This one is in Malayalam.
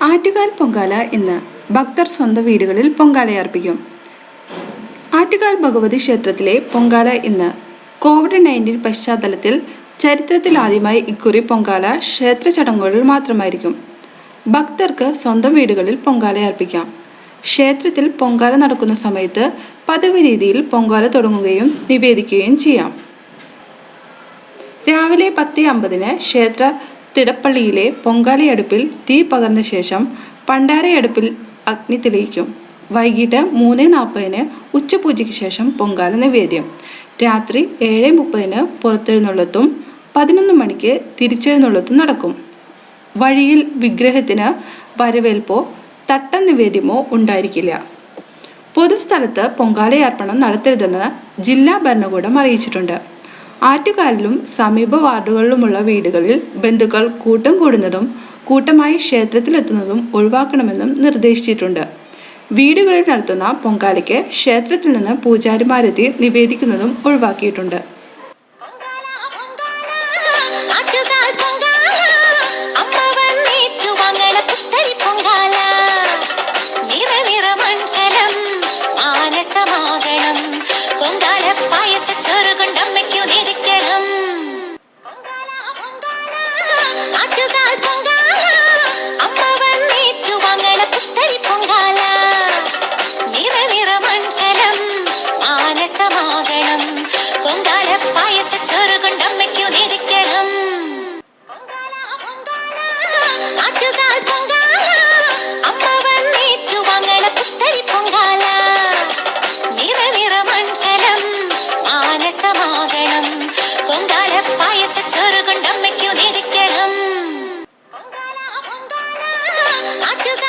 ആറ്റുകാൽ പൊങ്കാല ഇന്ന് ഭക്തർ സ്വന്തം വീടുകളിൽ പൊങ്കാലയർപ്പിക്കും ആറ്റുകാൽ ഭഗവതി ക്ഷേത്രത്തിലെ പൊങ്കാല ഇന്ന് കോവിഡ് നയന്റീൻ പശ്ചാത്തലത്തിൽ ചരിത്രത്തിലാദ്യമായി ഇക്കുറി പൊങ്കാല ക്ഷേത്ര ചടങ്ങുകളിൽ മാത്രമായിരിക്കും. ഭക്തർക്ക് സ്വന്തം വീടുകളിൽ പൊങ്കാലയർപ്പിക്കാം ക്ഷേത്രത്തിൽ പൊങ്കാല നടക്കുന്ന സമയത്ത് പതിവ് രീതിയിൽ പൊങ്കാല തുടങ്ങുകയും നിവേദിക്കുകയും ചെയ്യാം. രാവിലെ പത്ത് അമ്പതിന് ക്ഷേത്ര തിടപ്പള്ളിയിലെ പൊങ്കാലയടുപ്പിൽ തീ പകർന്ന ശേഷം പണ്ടാരയടുപ്പിൽ അഗ്നി തെളിയിക്കും. വൈകിട്ട് മൂന്ന് നാൽപ്പതിന് ഉച്ചപൂജയ്ക്ക് ശേഷം പൊങ്കാല നിവേദ്യം. രാത്രി ഏഴ് മുപ്പതിന് പുറത്തെഴുന്നള്ളത്തും പതിനൊന്ന് മണിക്ക് തിരിച്ചെഴുന്നള്ളത്തും നടക്കും. വഴിയിൽ വിഗ്രഹത്തിന് വരവേൽപ്പോ തട്ട നിവേദ്യമോ ഉണ്ടായിരിക്കില്ല. പൊതുസ്ഥലത്ത് പൊങ്കാലയർപ്പണം നടത്തരുതെന്ന് ജില്ലാ ഭരണകൂടം അറിയിച്ചിട്ടുണ്ട്. ആറ്റുകാലിലും സമീപ വാർഡുകളിലുമുള്ള വീടുകളിൽ ബന്ധുക്കൾ കൂട്ടം കൂടുന്നതും കൂട്ടമായി ക്ഷേത്രത്തിലെത്തുന്നതും ഒഴിവാക്കണമെന്നും നിർദ്ദേശിച്ചിട്ടുണ്ട്. വീടുകളിൽ നടത്തുന്ന പൊങ്കാലയ്ക്ക് ക്ഷേത്രത്തിൽ നിന്ന് പൂജാരിമാരെത്തി നിവേദിക്കുന്നതും ഒഴിവാക്കിയിട്ടുണ്ട്. not too good.